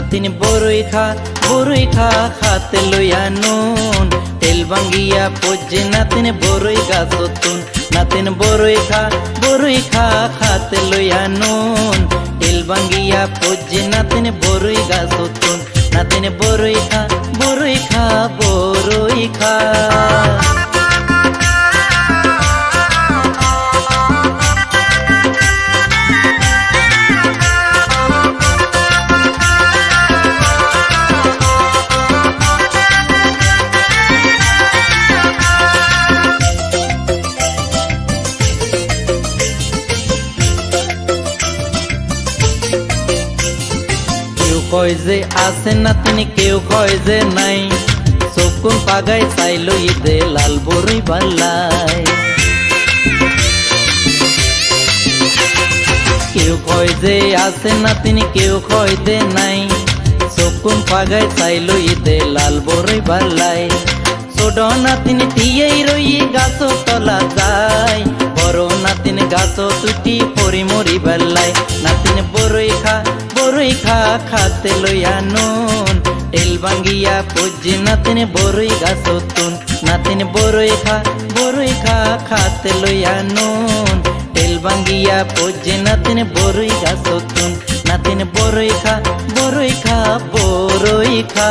নাতিন বড়ই খা বড়ই খা খাতে লইয়া নুন। তেল ভাঙ্গিয়া পজে নাতিন বড়ই গাছ তুন নাতিন বড়ই খা বড়ই খা খাতে লইয়া নুন। তেল ভাঙ্গিয়া পজে নাতিন বড়ই গাছ তুন নাতিন বড়ই খা বড়ই খা বড়ই খা কয় যে আছে না তিনি কেউ কয় যে নাই। চকুন পাগাই চাইল ঈদে লাল বড়ই পাল্লাই কেউ কয় যে আছে না তিনি কেউ কয় যে নাই। চকুন পাগাই চাইল ঈদে লাল বড়ই পাল্লাই ছোট নাতিন টিয়েই রই গাছ তলা যায়। বড় নাতিন গাছ তুটি পরি মরি বেল্লাই। খা বড়ই খা খাতে লইয়া নুন। তেল ভাঙ্গিয়া পুজি নাতিন বরই গাছ তুন। নাতিন বরই খা বরই খা খাতে লইয়া নুন। তেল ভাঙ্গিয়া পুজি নাতিন বরই গাছ তুন। নাতিন বরই খা বরই খা বরই খা।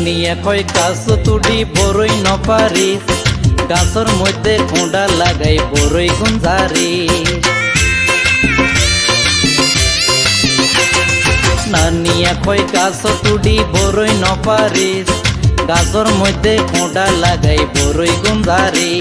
নানিয়া কয় গাছ তুডি বড়ই নপারি গাছর মধ্যে কুঁডা লাগাই বড়ই গুঞ্জারি। নানিয়া কয় গাছ তুডি বড়ই নপারি গাছর মধ্যে কুঁডা লাগাই বড়ই গুঞ্জারি।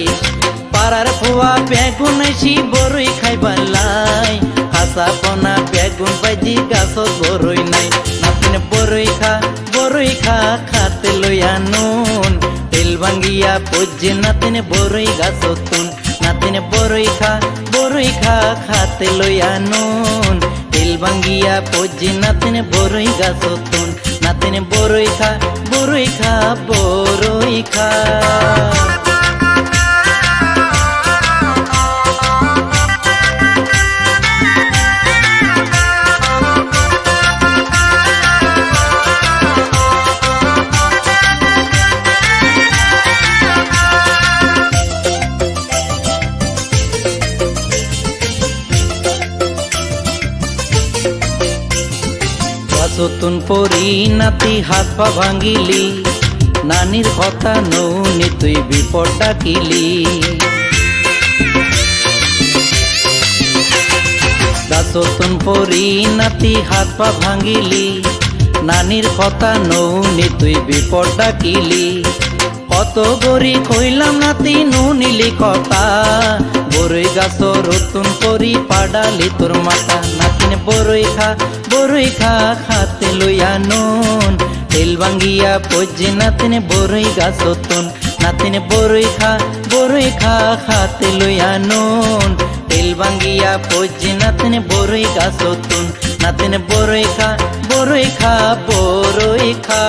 পাড়ার ফুয়া বেগুন এসি বড়ই খাইবার লাই। হাসা পনা বেগুন বাজি গাছত বড়ই নাই। নাতিন বড়ই খা বড়ই খা, খাতে লইয়া নুন তেল ভাঙ্গিয়া পুজে নাতিন বরই গাছ তুন। নাতিন বরই খা বরই খা, খাতে লইয়া নুন তেল ভাঙ্গিয়া পুজে নাতিন বরই গাছ তুন। নাতিন বরই খা বরই খা বরই খা। গাছতুন পরি নাতি হাত পা ভাঙিলি। নানির কথা নৌনি, তুই বিপদ ডাকিলি গাছতুন পরি নাতি হাত পা ভাঙিলি। নানির কথা নৌনি, তুই বিপদ ডাকিলি কত গরি কইলাম নাতি, নুনিলি কথা। বরই গাছ রতুন করি পাডালি তোর মাথা নাতিন বরই খা বরই খা, খাতে লইয়া নুন। তেল ভাঙ্গিয়া পজে নাতিন বরই গাছ তুন। নাতিন বরই খা বরই খা, খাতে লইয়া নুন। তেল ভাঙ্গিয়া পজে নাতিন বরই গাছ তুন। নাতিন বরই খা বরই খা বরই খা।